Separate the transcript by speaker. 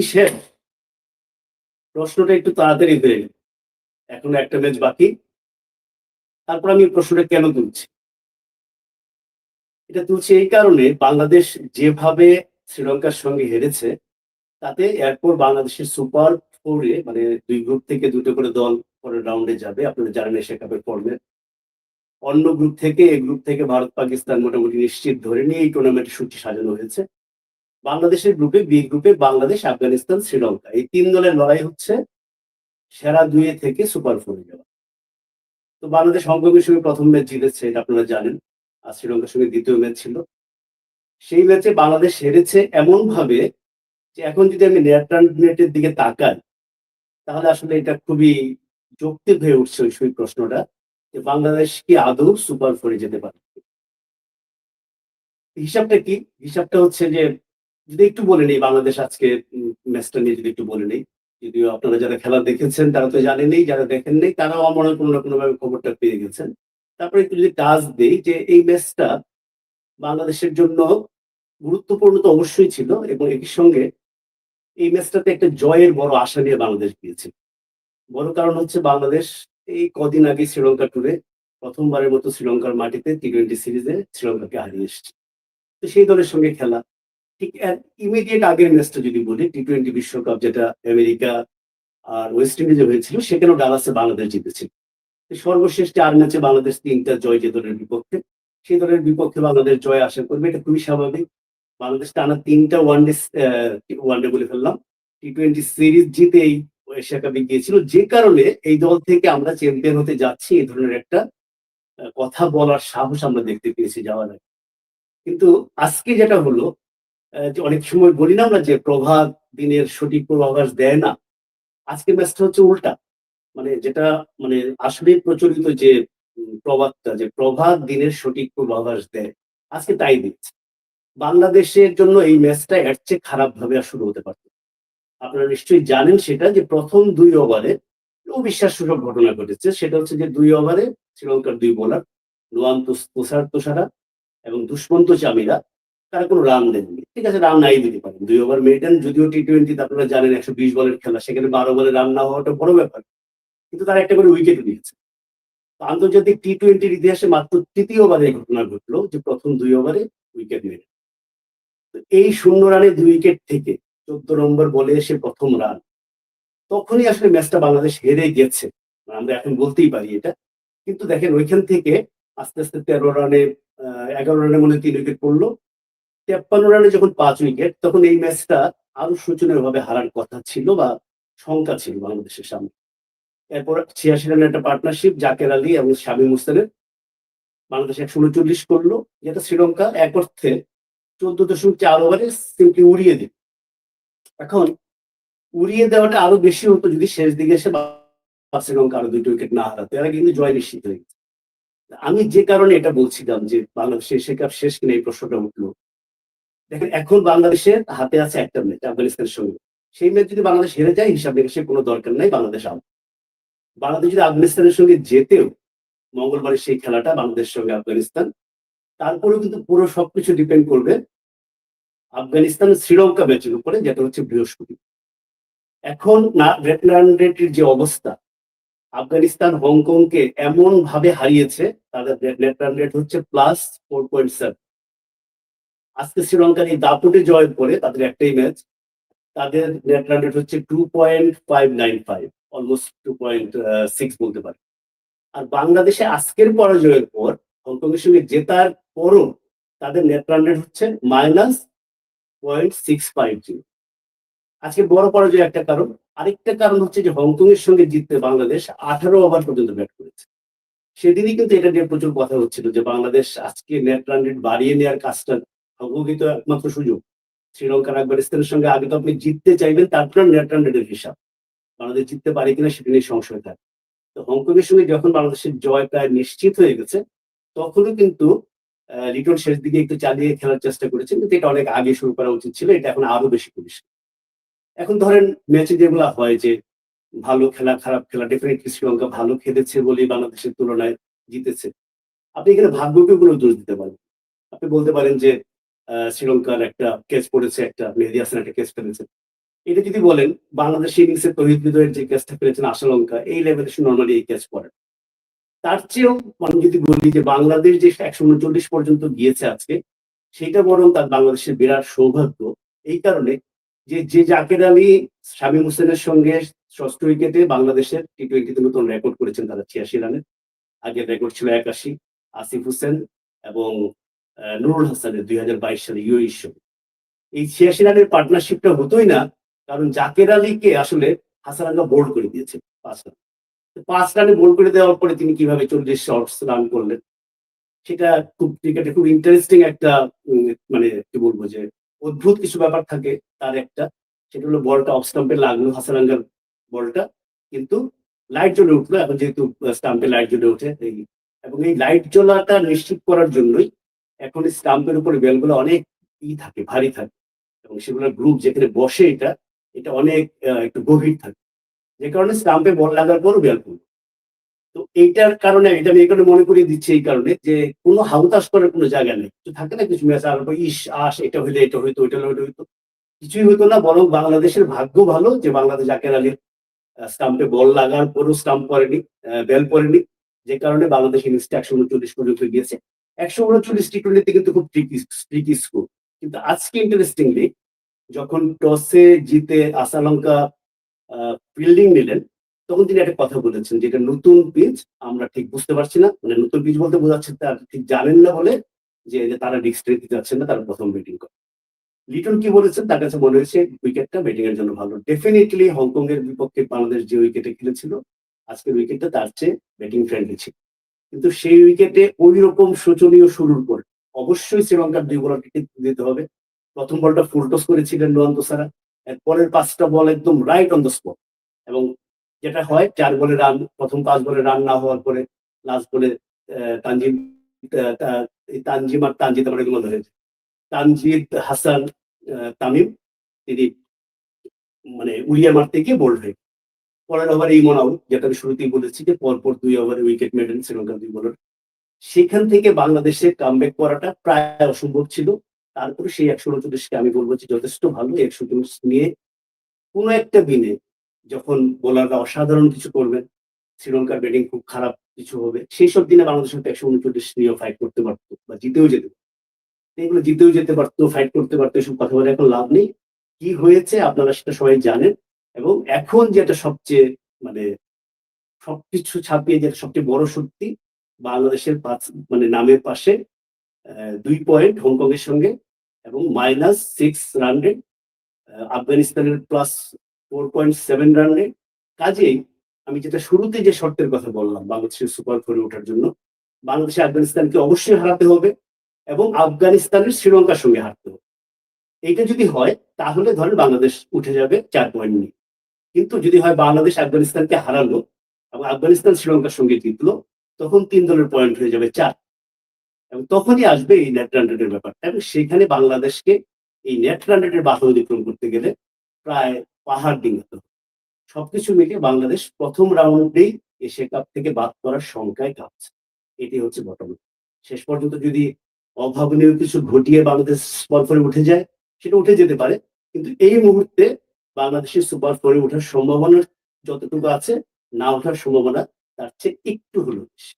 Speaker 1: কি শেষ প্রশ্নটা একটু তাড়াতাড়ি হয়ে এখনও একটা ম্যাচ বাকি। তারপর আমি প্রশ্নটা কেন তুলছি? এটা তুলছি এই কারণে বাংলাদেশ যেভাবে শ্রীলঙ্কার সঙ্গে হেরেছে, তাতে এরপর বাংলাদেশের সুপার ফোরে মানে দুই গ্রুপ থেকে দুটো করে দল পরের রাউন্ডে যাবে। আপনারা জানেন এশিয়া কাপের ফর্মে অন্য গ্রুপ থেকে, এই গ্রুপ থেকে ভারত পাকিস্তান মোটামুটি নিশ্চিত ধরে নিয়ে এই টুর্নামেন্টের সূচি সাজানো হয়েছে। বাংলাদেশের গ্রুপে বি গ্রুপে বাংলাদেশ, আফগানিস্তান, শ্রীলঙ্কা। এই তিন দলের লড়াই হচ্ছে সেরা দুয়ে থেকে সুপার ফোরে যাওয়া। তো বাংলাদেশ হংকংয়ের সঙ্গে প্রথম ম্যাচ জিতেছে, এটা আপনারা জানেন। আর শ্রীলঙ্কার সঙ্গে দ্বিতীয় ম্যাচ ছিল। সেই ম্যাচে বাংলাদেশ হেরেছে এমন ভাবে যে এখন যদি আমি নেটের দিকে তাকাই, তাহলে আসলে এটা খুবই যৌক্তিক হয়ে উঠছে ওই সেই প্রশ্নটা যে বাংলাদেশ কি আদৌ সুপার ফোরে যেতে পারে। হিসাবটা কি? হিসাবটা হচ্ছে যে যদি একটু বলে নেই, বাংলাদেশ আজকে ম্যাচটা নিয়ে যদি একটু বলে নেই। যদিও আপনারা যারা খেলা দেখেছেন, তারা তো জানেনই, যারা দেখেন নেই, তারাও আমার কোনো না কোনোভাবে খবরটা পেয়ে গেছেন। তারপরে একটু যদি টাচ দেই যে এই ম্যাচটা বাংলাদেশের জন্য গুরুত্বপূর্ণ তো অবশ্যই ছিল এবং একই সঙ্গে এই ম্যাচটাতে একটা জয়ের বড় আশা নিয়ে বাংলাদেশ গিয়েছে। বড় কারণ হচ্ছে বাংলাদেশ এই কদিন আগে শ্রীলঙ্কা টুরে প্রথমবারের মতো শ্রীলঙ্কার মাটিতে টি টোয়েন্টি সিরিজে শ্রীলঙ্কাকে হারিয়ে এসেছে। তো সেই দলের সঙ্গে খেলা ঠিক ইমিডিয়েট আগের ম্যাচটা যদি বলি টি টোয়েন্টি বিশ্বকাপ যেটা আমেরিকা আর ওয়েস্ট ইন্ডিজে হয়েছিল, সেখানেও ডালাসে বাংলাদেশ জিতেছিল। সর্বশেষ চার ম্যাচে বাংলাদেশ তিনটা জয় যে দলের বিপক্ষে, সেই দলের বিপক্ষে বাংলাদেশ জয় আশা করবে, এটা খুবই স্বাভাবিক। বাংলাদেশ টানা তিনটা ওয়ানডে ওয়ানডে বলে ফেললাম। টি টোয়েন্টি সিরিজ জিতে এই এশিয়া কাপে গিয়েছিল। যে কারণে এই দল থেকে আমরা চ্যাম্পিয়ন হতে যাচ্ছি, এই ধরনের একটা কথা বলার সাহস আমরা দেখতে পেয়েছি যাওয়ার আগে। কিন্তু আজকে যেটা হলো অনেক সময় বলি না আমরা যে প্রভাত দিনের সঠিক পূর্বাভাস দেয় না আজকে ম্যাচটা হচ্ছে উল্টা। মানে যেটা মানে আসলে প্রচলিত যে প্রবাদটা যে প্রভাত দিনের সঠিক পূর্বাভাস দেয়, আজকে তাই দিচ্ছে। বাংলাদেশের জন্য এই ম্যাচটা এর চেয়ে খারাপ ভাবে আর শুরু হতে পারত আপনারা নিশ্চয়ই জানেন সেটা যে প্রথম দুই ওভারে অবিশ্বাস সূচক ঘটনা ঘটেছে। সেটা হচ্ছে যে দুই ওভারে শ্রীলঙ্কার দুই বোলার নোয়ান তুষার তোষারা এবং দুষ্মন্ত চামিরা তারা কোনো রান দেননি। ঠিক আছে, রান নাই দিতে পারেন দুই ওভার মেডেন যদিও টি টোয়েন্টিতে আপনারা জানেন একশো বিশ বলের খেলা, সেখানে বারো বলে রান না হওয়াটা বড় ব্যাপার। কিন্তু তারা একটা করে উইকেট নিয়েছে। আন্তর্জাতিক টি টোয়েন্টির ইতিহাসে মাত্র তৃতীয়বার এই ঘটনা ঘটলো যে প্রথম দুই ওভারে উইকেট তো এই শূন্য রানে দুই উইকেট থেকে চোদ্দ নম্বর বলে এসে প্রথম রান। তখনই আসলে ম্যাচটা বাংলাদেশ হেরে গেছে। মানে আমরা এখন বলতেই পারি এটা। কিন্তু দেখেন ওইখান থেকে আস্তে আস্তে তেরো রানে এগারো রানের মনে তিন উইকেট পড়ল। তেপ্পান্ন রানে যখন পাঁচ উইকেট, তখন এই ম্যাচটা আরও শোচনীয় ভাবে হারার কথা ছিল বা শঙ্কা ছিল বাংলাদেশের সামনে। এরপর ছিয়াশি রানের একটা পার্টনারশিপ জাকের আলী এবং শামীম মুস্তানের বাংলাদেশ একশো উনচল্লিশ করল, যেটা শ্রীলঙ্কা এক অর্থে চোদ্দ দশমিক চার ওভারে সিম্পলি উড়িয়ে দিল। এখন উড়িয়ে দেওয়াটা আরও বেশি হতো যদি শেষ দিকে এসে শ্রীলঙ্কা আরও দুটো উইকেট না হারাতো, এরা কিন্তু জয় নিশ্চিত হয়ে গেছে। আমি যে কারণে এটা বলছিলাম যে বাংলাদেশের এশিয়া কাপ শেষ কিনা এই প্রশ্নটা উঠল। দেখেন, এখন বাংলাদেশের হাতে আছে একটা ম্যাচ আফগানিস্তানের সঙ্গে। সেই ম্যাচ যদি বাংলাদেশ হেরে যায়, হিসাব নিকাশের কোনো দরকার নাই, বাংলাদেশ আউট। বাংলাদেশ যদি আফগানিস্তানের সঙ্গে যেতেও মঙ্গলবারের সেই খেলাটা বাংলাদেশের সঙ্গে আফগানিস্তান, তারপরেও কিন্তু পুরো সবকিছু ডিপেন্ড করবে আফগানিস্তান শ্রীলঙ্কা ম্যাচের উপরে, যেটা হচ্ছে বৃহস্পতি। এখন না যে অবস্থা, আফগানিস্তান হংকংকে এমন ভাবে হারিয়েছে, তাদের নেট রান রেট হচ্ছে প্লাস ফোর পয়েন্ট সেভেন আজকে শ্রীলঙ্কার এই দাপুটে জয়ের পরে তাদের একটাই ম্যাচ তাদের নেট রান রেট হচ্ছে two point five nine five almost two point six বলতে পারে। আর বাংলাদেশে আজকের পরাজয়ের পর হংকং এর সঙ্গে জেতার পরও তাদের নেট রান রেট হচ্ছে minus point six five zero আজকে বড় পরাজয় একটা কারণ, আরেকটা কারণ হচ্ছে যে হংকং এর সঙ্গে জিততে বাংলাদেশ আঠারো ওভার পর্যন্ত ব্যাট করেছে। সেদিনই কিন্তু এটা নিয়ে প্রচুর কথা হচ্ছিল যে বাংলাদেশ আজকে নেট রান রেট বাড়িয়ে নেওয়ার কাজটা হংকংই তো একমাত্র সুযোগ। শ্রীলঙ্কার আফগানিস্তানের সঙ্গে আগে তো আপনি জিততে চাইবেন, তারপরে নেট রান রেটের হিসাব। বাংলাদেশ জিততে পারে কিনা সেটা নিয়ে সংশয় থাকে। তো হংকং এর সঙ্গে যখন বাংলাদেশের জয় প্রায় নিশ্চিত হয়ে গেছে, তখনও কিন্তু লিটন শেষ দিকে একটু চালিয়ে খেলার চেষ্টা করেছেন, কিন্তু এটা অনেক আগে শুরু করা উচিত ছিল, এটা এখন আরও বেশি করিস এখন ধরেন ম্যাচে যেগুলো হয় যে, ভালো খেলা, খারাপ খেলা ডেফিনেটলি শ্রীলঙ্কা ভালো খেলেছে বলেই বাংলাদেশের তুলনায় জিতেছে। আপনি এখানে ভাগ্যকে গুলো দোষ দিতে পারেন আপনি বলতে পারেন যে শ্রীলঙ্কার একটা কেস পড়েছে, একটা মেহেদি হাসান একটা কেস ফেলেছে এটা যদি বলেন, বাংলাদেশ ইনিংসে তহিদ হৃদয়ের যে ক্যাচটা ফেলেছেন আশালঙ্কা, এই লেভেলে নর্মালি এই ক্যাচ করেন তার চেয়েও আমি যদি বলি যে বাংলাদেশ যে একশো উনচল্লিশ পর্যন্ত গিয়েছে আজকে, সেটা বরং তার বাংলাদেশের বিরাট সৌভাগ্য। এই কারণে যে যে জাকের আলী, শামীম হোসেনের সঙ্গে ষষ্ঠ উইকেটে বাংলাদেশের টি টোয়েন্টিতে নতুন রেকর্ড করেছেন তারা ছিয়াশি রানের। আগের রেকর্ড ছিল একাশি। আসিফ হোসেন এবং নুরুল হাসানের দুই হাজার বাইশ সালে ইউ এই ছিয়াশি রানের পার্টনারশিপটা হতোই না, কারণ জাকের আলীকে আসলে হাসান হাসানাঙ্গা বোল্ড করে দিয়েছে পাঁচ রান। পাঁচ রানে বোল্ড করে দেওয়ার পরে তিনি কীভাবে চল্লিশ শর্টস রান করলেন, সেটা খুব ক্রিকেটে খুব ইন্টারেস্টিং একটা মানে কি বলব যে অদ্ভুত কিছু ব্যাপার থাকে তার একটা, সেটা হলো বলটা অফ স্টাম্পে লাগল হাসান হাসানাঙ্গার বলটা, কিন্তু লাইট জ্বলে উঠল। এখন যেহেতু স্টাম্পে লাইট জ্বলে ওঠে এবং এই লাইট জ্বলাটা নিশ্চিত করার জন্যই এখন স্টাম্পের উপরে বেলগুলো অনেক ই থাকে, ভারী থাকে। এবং সেগুলোর গ্রুপ যেখানে বসে এটা এটা অনেক একটু গভীর থাকে। যে কারণে স্টাম্পে বল লাগার পরও বেল পড়ল। তো এইটার কারণে এটা আমি কারণে মনে করিয়ে দিচ্ছি এই কারণে যে কোনো হাউতাস করার কোনো জায়গা নেই। তো থাকে না, কিছু ম্যাচ আর ইস, আস, এটা হইলে, এটা হইতো ওইটা হইলে হইতো। কিছুই হইতো না, বরং বাংলাদেশের ভাগ্য ভালো যে বাংলাদেশ জাকের আলীর স্টাম্পে বল লাগার পরও স্টাম্প করেনি বেল পড়েনি। যে কারণে বাংলাদেশ ইনিংসটা একশো উনচল্লিশ পর্যন্ত গিয়েছে। একশো উনচল্লিশ টি টোয়েন্টিতে কিন্তু খুব ট্রিকি স্কোর কিন্তু আজকে ইন্টারেস্টিংলি যখন টসে জিতে আসালঙ্কা ফিল্ডিং নিলেন, তখন তিনি একটা কথা বলেছেন যে, এটা নতুন পিচ আমরা ঠিক বুঝতে পারছি না। মানে নতুন পিচ বলতে বোঝাচ্ছে তার ঠিক জানেন না বলে যে তারা রিস্ক দিতে যাচ্ছেন না, তারা প্রথম ব্যাটিং করে। লিটন কি বলেছেন? তার কাছে মনে হয়েছে উইকেটটা ব্যাটিং এর জন্য ভালো। ডেফিনেটলি হংকং এর বিপক্ষে বাংলাদেশ যে উইকেটে খেলেছিল, আজকের উইকেটটা তার চেয়ে ব্যাটিং ফ্রেন্ডলি ছিল। কিন্তু সেই উইকেটে ওই রকম শোচনীয় শুরুর পর অবশ্যই শ্রীলঙ্কার দুই বলারকে দিতে হবে। প্রথম বলটা ফুল টস করেছিলেন নোয়ান্ত সারা এর পরের পাঁচটা বল একদম রাইট অন দ্য স্পট এবং যেটা হয়, চার বলে রান প্রথম পাঁচ বলে রান না হওয়ার পরে লাস্ট বলে তানজিম তানজিম আর তানজিদ আমার এগুলো ধরেছে। তানজিদ হাসান তামিম, তিনি মানে উড়িয়ে মারতে গিয়ে বোল্ড হয়ে। পরের ওভারে ইমন আউট, যেটা আমি শুরুতেই বলেছি যে পরপর দুই ওভারে উইকেট মেডেন শ্রীলঙ্কার দুই বোলার। সেখান থেকে বাংলাদেশে কামব্যাক করাটা প্রায় অসম্ভব ছিল। তারপরে সেই একশো উনচল্লিশকে আমি বলব যে যথেষ্ট ভালো একশো উনচল্লিশ নিয়ে কোনো একটা দিনে যখন বোলাররা অসাধারণ কিছু করবেন, শ্রীলঙ্কার ব্যাটিং খুব খারাপ কিছু হবে সেই সব দিনে বাংলাদেশ হয়তো একশো উনচল্লিশ নিয়েও ফাইট করতে পারতো বা জিতেও যেতে পারতো। এগুলো জিতেও যেতে পারতো ফাইট করতে পারতো, এসব কথা বলে এখন লাভ নেই। কি হয়েছে আপনারা সেটা সবাই জানেন। এবং এখন যেটা সবচেয়ে মানে সবকিছু ছাপিয়ে যেটা সবচেয়ে বড় সত্যি বাংলাদেশের পাঁচ মানে নামের পাশে দুই পয়েন্ট হংকং এর সঙ্গে এবং মাইনাস সিক্স রান রেট আফগানিস্তানের plus four point seven run rate কাজেই আমি যেটা শুরুতে যে শর্তের কথা বললাম, বাংলাদেশের সুপার ফোরে ওঠার জন্য, বাংলাদেশে আফগানিস্তানকে অবশ্যই হারাতে হবে এবং আফগানিস্তানের শ্রীলঙ্কার সঙ্গে হারতে হবে। এইটা যদি হয়, তাহলে ধরেন বাংলাদেশ উঠে যাবে চার পয়েন্ট নিয়ে। কিন্তু যদি হয় বাংলাদেশ আফগানিস্তানকে হারালো এবং আফগানিস্তান শ্রীলঙ্কার সঙ্গে জিতলো, তখন তিন দলের পয়েন্ট হয়ে যাবে চার। এবং তখনই আসবে এই নেট রান ব্যাপারটা। এবং সেখানে বাংলাদেশকে এই নেট রান রেটের বাধা অতিক্রম করতে গেলে প্রায় পাহাড় ডিঙ্গাতে হবে। সবকিছু মিলে বাংলাদেশ প্রথম রাউন্ডেই এশিয়া কাপ থেকে বাদ করার সংখ্যায় কাঁপছে। এটি হচ্ছে বটম শেষ পর্যন্ত যদি অভাবনীয় কিছু ঘটিয়ে বাংলাদেশ ফোরে উঠে যায়, সেটা উঠে যেতে পারে। কিন্তু এই মুহূর্তে বাংলাদেশের সুপার ফোরে ওঠার সম্ভাবনা যতটুকু আছে, না ওঠার সম্ভাবনা তার চেয়ে একটু হলো বেশি।